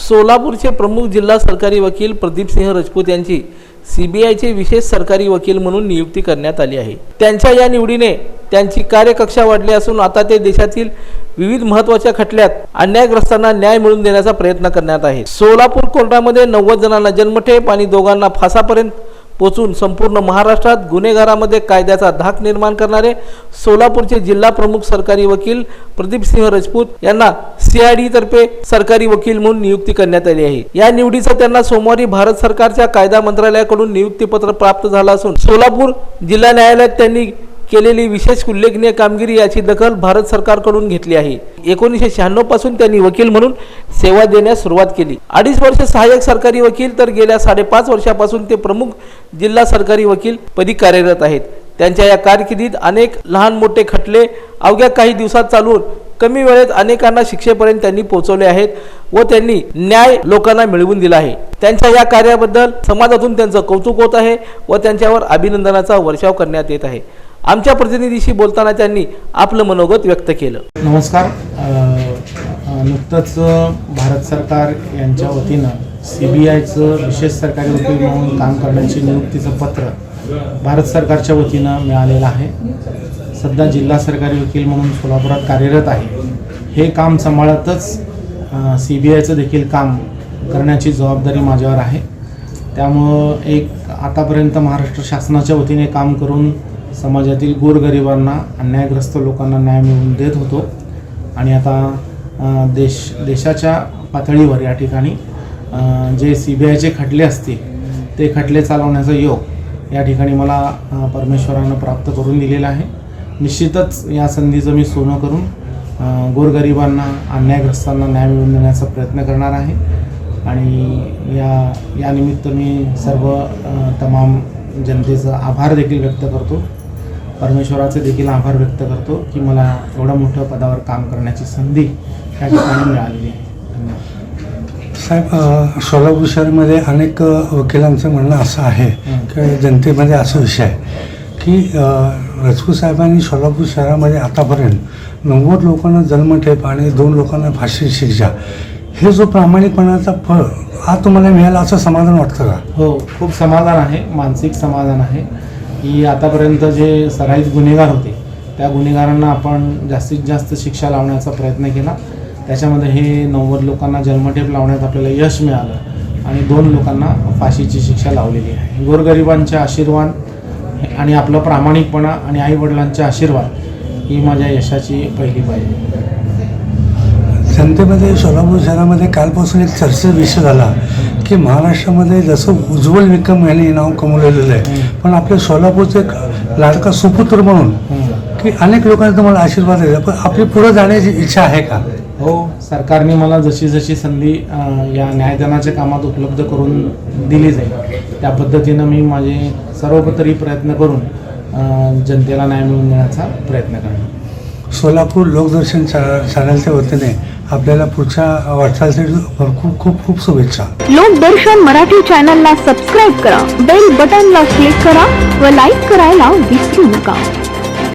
सोलापूरचे प्रमुख जिल्हा सरकारी वकील प्रदीपसिंह राजपूत यांची सीबीआयचे विशेष सरकारी वकील म्हणून नियुक्ती करण्यात आली आहे. त्यांच्या या निवडीने त्यांची कार्यकक्षा वाढली असून आता ते देशातील विविध महत्त्वाच्या खटल्यात अन्यायग्रस्तांना न्याय मिळवून देण्याचा प्रयत्न करण्यात आहे सोलापूर कोर्टामध्ये नव्वद जणांना जन्मठेप आणि दोघांना फासापर्यंत पोचून संपूर्ण महाराष्ट्रात गुन्हेगारामध्ये कायद्याचा धाक निर्माण करणारे सोलापूरचे जिल्हा प्रमुख सरकारी वकील प्रदीप सिंह राजपूत यांना सीआयडी तर्फे सरकारी वकील म्हणून नियुक्ती करण्यात आली आहे. या निवडीचा त्यांना सोमवारी भारत सरकारच्या कायदा मंत्रालयाकडून नियुक्तीपत्र प्राप्त झालं असून सोलापूर जिल्हा न्यायालयात त्यांनी केलेली विशेष उल्लेखनीय कामगिरी याची दखल भारत सरकारकडून घेतली आहे. एकोणीसशे शहाण्णवपासून त्यांनी वकील म्हणून सेवा देण्यास सुरुवात केली. अडीच वर्ष सहाय्यक सरकारी वकील तर गेल्या साडेपाच वर्षापासून ते प्रमुख जिल्हा सरकारी वकील पदी कार्यरत आहेत. त्यांच्या या कारकिर्दीत अनेक लहान मोठे खटले अवघ्या काही दिवसात चालून कमी वेळेत अनेकांना शिक्षेपर्यंत त्यांनी पोहोचवले आहेत व त्यांनी न्याय लोकांना मिळवून दिला आहे. त्यांच्या या कार्याबद्दल समाजातून त्यांचं कौतुक होत आहे व त्यांच्यावर अभिनंदनाचा वर्षाव करण्यात येत आहे. आमच्या प्रतिनिधीशी बोलताना त्यांनी आपलं मनोगत व्यक्त केलं. नमस्कार. नुकतंच भारत सरकार यांच्या वतीनं सी बी आयचं विशेष सरकारी वकील म्हणून काम करण्याची नियुक्तीचं पत्र भारत सरकारच्या वतीनं मिळालेलं आहे. सध्या जिल्हा सरकारी वकील म्हणून सोलापुरात कार्यरत आहे. हे काम सांभाळतच सी बी आयचं देखील काम करण्याची जबाबदारी माझ्यावर आहे. त्यामुळं एक आतापर्यंत महाराष्ट्र शासनाच्या वतीने काम करून समाजातील गोरगरिबांना अन्यायग्रस्त लोकांना न्याय मिळवून देत होतो. आणि आता देश देशाच्या पातळीवर या ठिकाणी जे सी बी आयचे खटले असतील ते खटले चालवण्याचा योग या ठिकाणी मला परमेश्वरानं प्राप्त करून दिलेला आहे. निश्चितच या संधीचं मी सोनं करून गोरगरिबांना अन्यायग्रस्तांना न्याय मिळवून देण्याचा प्रयत्न करणार आहे. आणि या यानिमित्त मी सर्व तमाम जनतेचा आभार देखील व्यक्त करतो. परमेश्वराचे देखील आभार व्यक्त करतो की मला एवढ्या मोठ्या पदावर काम करण्याची संधी या ठिकाणी मिळालेली आहे. साहेब सोलापूर शहरामध्ये अनेक वकिलांचं म्हणणं असं आहे की जनतेमध्ये असा विषय आहे की राजपूत साहेबांनी सोलापूर शहरामध्ये आतापर्यंत नव्वद लोकांना जन्मठेप आणि दोन लोकांना फाशी शिक्षा हे जो प्रामाणिकपणाचा फळ हा तुम्हाला मिळाला असं समाधान वाटतं का? हो खूप समाधान आहे मानसिक समाधान आहे. की आतापर्यंत जे सराईत गुन्हेगार होते त्या गुन्हेगारांना आपण जास्तीत जास्त शिक्षा लावण्याचा प्रयत्न केला. त्याच्यामध्ये हे नव्वद लोकांना जन्मठेप लावण्यात आपल्याला यश मिळालं आणि दोन लोकांना फाशीची शिक्षा लावलेली आहे. गोरगरिबांचे आशीर्वाद आणि आपला प्रामाणिकपणा आणि आईवडिलांचे आशीर्वाद ही माझ्या यशाची पहिली पाहिजे जनतेमध्ये सोलापूर शहरामध्ये कालपासून एक चर्चेचा विषय झाला. की महाराष्ट्रामध्ये जसं उज्ज्वल विक्रम यांनी नाव कमवलेलं आहे पण आपल्या सोलापूरचे एक लाडका सुपुत्र म्हणून की अनेक लोकांनी तुम्हाला आशीर्वाद दिला पण आपली पुढे जाण्याची इच्छा आहे का? हो सरकारने मला जशी जशी संधी या न्यायदानाच्या कामात उपलब्ध करून दिली जाईल त्या पद्धतीनं मी माझे सर्वतरी प्रयत्न करून जनतेला न्याय मिळवून देण्याचा प्रयत्न करणार. सोलापूर लोकदर्शन चॅनलच्या वतीने आपल्याला पुढच्या वाटचालीसाठी खूप खूप खूप शुभेच्छा. लोकदर्शन मराठी चॅनलला सबस्क्राईब करा बेल बटनला क्लिक करा व लाईक करायला विसरू नका.